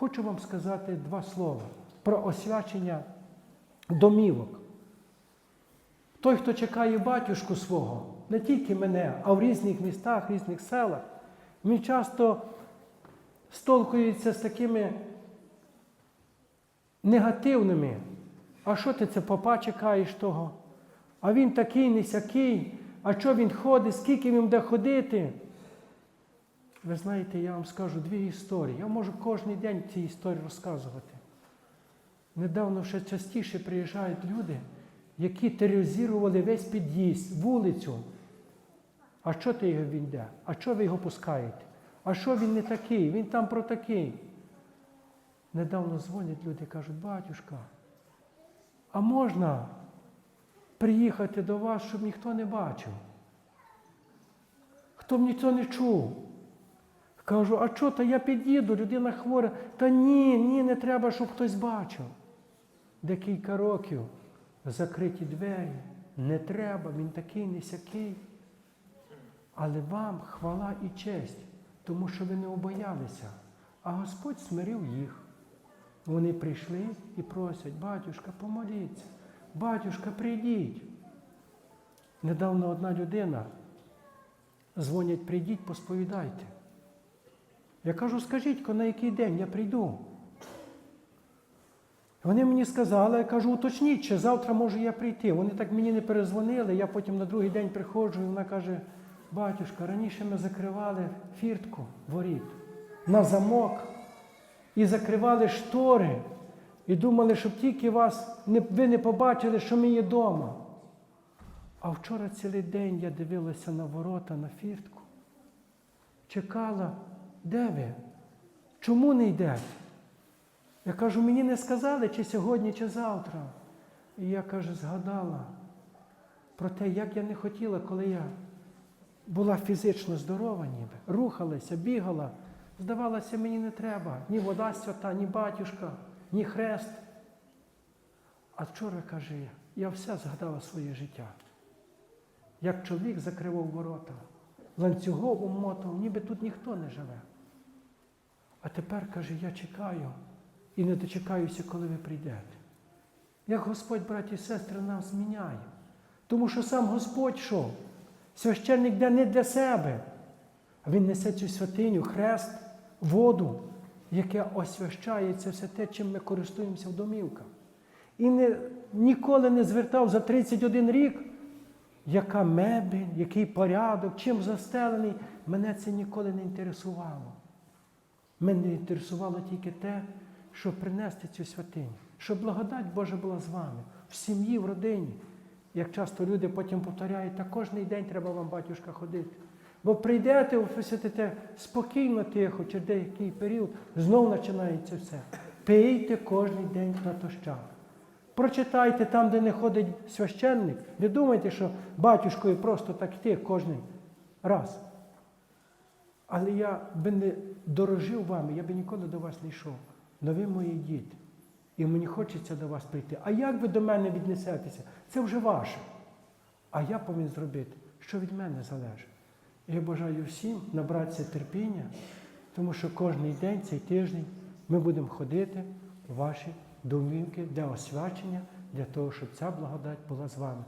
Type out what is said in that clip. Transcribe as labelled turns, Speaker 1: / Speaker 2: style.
Speaker 1: Хочу вам сказати два слова про освячення домівок. Той, хто чекає батюшку свого, не тільки мене, а в різних містах, різних селах, він часто столкується з такими негативними. А що ти це попа чекаєш того? А він такий, не сякий, а що він ходить, скільки він буде ходити? Ви знаєте, я вам скажу дві історії. Я можу кожен день ці історії розказувати. Недавно ще частіше приїжджають люди, які тероризували весь під'їзд, вулицю. А що ти його він йде? А що ви його пускаєте? А що він не такий? Він там про такий. Недавно дзвонять люди кажуть, батюшка, а можна приїхати до вас, щоб ніхто не бачив? Хто б ніхто не чув? Кажу, а що, та я під'їду, людина хвора. Та ні, ні, не треба, щоб хтось бачив. Декілька років закриті двері, не треба, він такий, не сякий. Але вам хвала і честь, тому що ви не обоялися. А Господь смирив їх. Вони прийшли і просять, батюшка, помоліться, батюшка, прийдіть. Недавно одна людина дзвонять, прийдіть, посповідайте. Я кажу, скажіть, на який день я прийду. Вони мені сказали, я кажу, уточніть, чи завтра можу я прийти. Вони так мені не перезвонили, я потім на другий день приходжу, і вона каже, батюшка, раніше ми закривали фіртку воріт на замок і закривали штори, і думали, щоб тільки вас ви не побачили, що ми є вдома. А вчора цілий день я дивилася на ворота, на фіртку, чекала, де ви? Чому не йдете? Я кажу, мені не сказали, чи сьогодні, чи завтра. І я каже, згадала про те, як я не хотіла, коли я була фізично здорова, ніби, рухалася, бігала. Здавалося, мені не треба ні вода свята, ні батюшка, ні хрест. А вчора, каже, я все згадала своє життя. Як чоловік закривав ворота, ланцюгом умотав, ніби тут ніхто не живе. А тепер, каже, я чекаю і не дочекаюся, коли ви прийдете. Як Господь, браті і сестри, нас зміняє. Тому що сам Господь йшов. Священник йде не для себе, а Він несе цю святиню, хрест, воду, яке освящає це все те, чим ми користуємося в домівках. І не, ніколи не звертав за 31 рік, яка мебель, який порядок, чим застелений. Мене це ніколи не інтересувало. Мене інтересувало тільки те, щоб принести цю святиню, щоб благодать Божа була з вами, в сім'ї, в родині. Як часто люди потім повторяють, та кожен день треба вам, батюшка, ходити. Бо прийдете, посидите спокійно, тихо, через деякий період, знову починається все. Пийте кожен день натощак. Прочитайте там, де не ходить священник. Не думайте, що батюшкою просто так йти кожен раз. Але я би не дорожив вами, я би ніколи до вас не йшов. Но ви мої діти. І мені хочеться до вас прийти. А як ви до мене віднесетеся? Це вже ваше. А я повинен зробити, що від мене залежить. Я бажаю всім набратися терпіння, тому що кожен день, цей тиждень, ми будемо ходити в ваші домівки для освячення, для того, щоб ця благодать була з вами.